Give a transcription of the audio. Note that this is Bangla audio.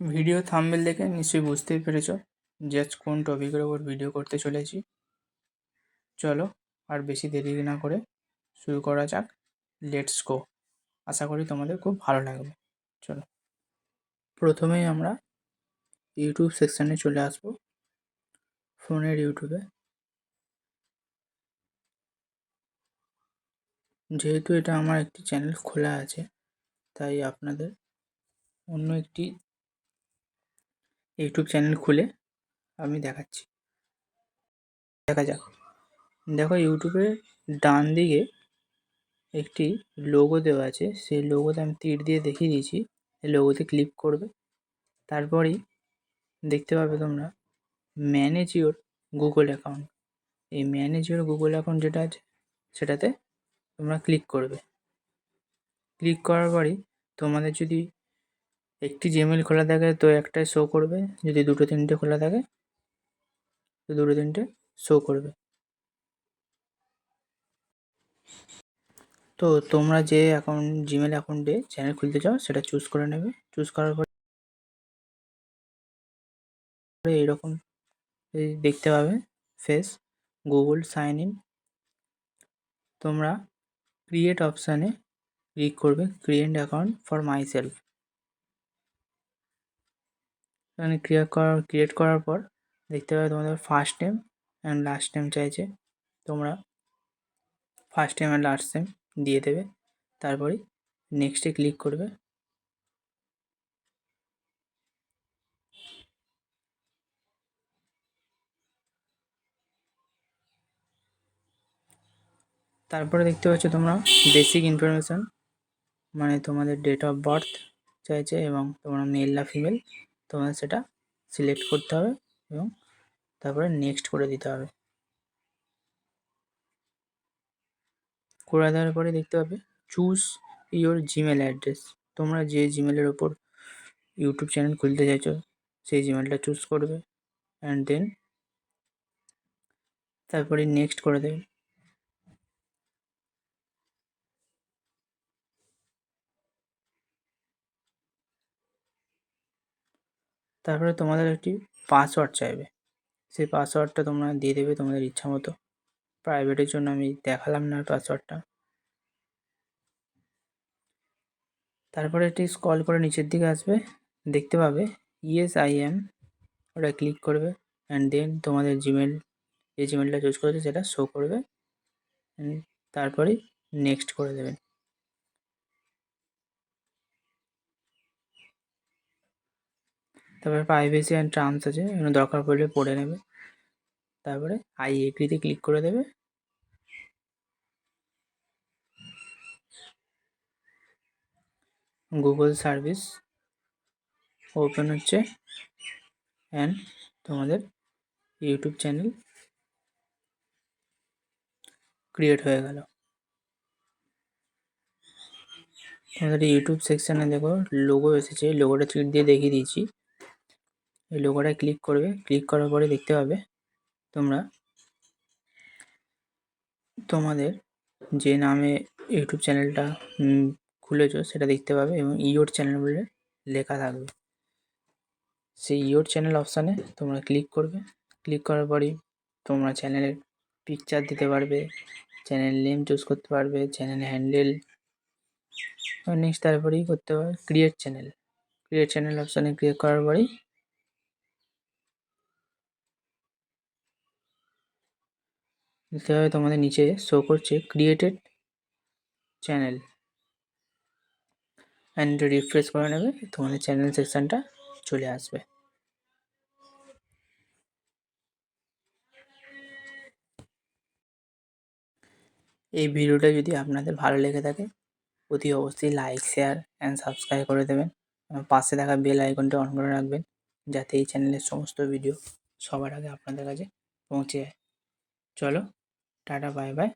ভিডিও থাম্বনেল দেখে নিশ্চয়ই বুঝতেই পেরেছ যে কোন টপিকের ওপর ভিডিও করতে চলেছি। চলো আর বেশি দেরি না করে শুরু করা যাক। লেটস গো আশা করি তোমাদের খুব ভালো লাগবে। চলো। প্রথমেই আমরা ইউটিউব সেকশানে চলে আসব। ফোনের ইউটিউবে যেহেতু এটা আমার একটি চ্যানেল খোলা আছে, তাই আপনাদের অন্য একটি ইউটিউব চ্যানেল খুলে আমি দেখাচ্ছি। দেখা যাক। দেখো ইউটিউবে ডান দিকে একটি লোগো দেওয়া আছে। সেই লোগোতে আমি তীর দিয়ে দেখিয়ে দিয়েছি। এই লোগোতে ক্লিক করবে। তারপরেই দেখতে পাবে তোমরা ম্যানেজ ইউর গুগল অ্যাকাউন্ট এই ম্যানেজ ইউর গুগল অ্যাকাউন্ট যেটা আছে, সেটাতে তোমরা ক্লিক করবে। ক্লিক করার পরই তোমাদের যদি একটি জিমেল খোলা থাকে, তো একটাই শো করবে। যদি দুটো, তিনটে খোলা থাকে, তো দুটো, তিনটে শো করবে। তো তোমরা যে অ্যাকাউন্ট জিমেল অ্যাকাউন্টে চ্যানেল খুলতে চাও, সেটা চুজ করে নেবে। চুজ করার পরে এইরকম দেখতে পাবে ফেস গুগল সাইন ইন তোমরা ক্রিয়েট অপশানে ক্লিক করবে create account for myself এখানে ক্রিয়েট করার ক্রিয়েট করার পর দেখতে পাবে তোমাদের first name and last name চাইছে। তোমরা first name and last name দিয়ে দেবে। তারপরে নেক্সটে ক্লিক করবে। তারপরে দেখতে পাচ্ছ তোমরা বেসিক ইনফরমেশান মানে তোমাদের ডেট অফ বার্থ চাইছে এবং তোমরা মেল না ফিমেল তোমাদের সেটা সিলেক্ট করতে হবে এবং তারপরে নেক্সট করে দিতে হবে। করে দেওয়ার পরে দেখতে পাবে চুজ ইওর জিমেল অ্যাড্রেস তোমরা যে জিমেলের ওপর ইউটিউব চ্যানেল খুলতে চাইছো, সেই জিমেলটা চুজ করবে। অ্যান্ড দেন তারপরে নেক্সট করে দেবে। তারপরে তোমাদের একটি পাসওয়ার্ড চাইবে। সেই পাসওয়ার্ডটা তোমরা দিয়ে দেবে তোমাদের ইচ্ছা মতো। প্রাইভেটের জন্য আমি দেখালাম না পাসওয়ার্ডটা তারপরে একটি স্কল করে নিচের দিকে আসবে। দেখতে পাবে ইয়েস আই এম ওটা ক্লিক করবে। অ্যান্ড দেন তোমাদের জিমেল যে জিমেলটা চুজ করেছে, সেটা শো করবে। তারপরে নেক্সট করে দেবেন তারপরে প্রাইভেসি অ্যান্ড টার্মস আছে এখানে দরকার পড়লে পড়ে নেবে। তারপরে আই এগ্রিতে ক্লিক করে দেবে। গুগল সার্ভিস ওপেন হচ্ছে। অ্যান্ড তোমাদের ইউটিউব চ্যানেল ক্রিয়েট হয়ে গেল। তোমাদের ইউটিউব সেকশানে দেখো লোগো এসেছে লোগোটা চিট দিয়ে দেখিয়ে দিয়েছি। এই লোগোটায় ক্লিক করবে। ক্লিক করার পরে দেখতে পাবে তোমরা তোমাদের যে নামে ইউটিউব চ্যানেলটা খুলেছো সেটা দেখতে পাবে এবং ইয়োর চ্যানেল বলে লেখা থাকবে। সেই ইয়োর চ্যানেল অপশানে তোমরা ক্লিক করবে। ক্লিক করার পরেই তোমরা চ্যানেলের পিকচার দিতে পারবে চ্যানেল নেম চুজ করতে পারবে চ্যানেল হ্যান্ডেল নেক্সট তারপরেই করতে পারবে ক্রিয়েট চ্যানেল ক্রিয়েট চ্যানেল অপশানে ক্লিক করার পরেই পাবে তোমাদের নিচে শো করছে ক্রিয়েটেড চ্যানেল অ্যান্ড রিফ্রেশ করে নেবে, তোমাদের চ্যানেল সেকশানটা চলে আসবে। এই ভিডিওটা যদি আপনাদের ভালো লেগে থাকে, অতি অবশ্যই লাইক শেয়ার অ্যান্ড সাবস্ক্রাইব করে দেবেন। পাশে থাকা বেল আইকনটা অন করে রাখবেন, যাতে এই চ্যানেলের সমস্ত ভিডিও সবার আগে আপনাদের কাছে পৌঁছে যায়। চলো টাটা বাই বাই।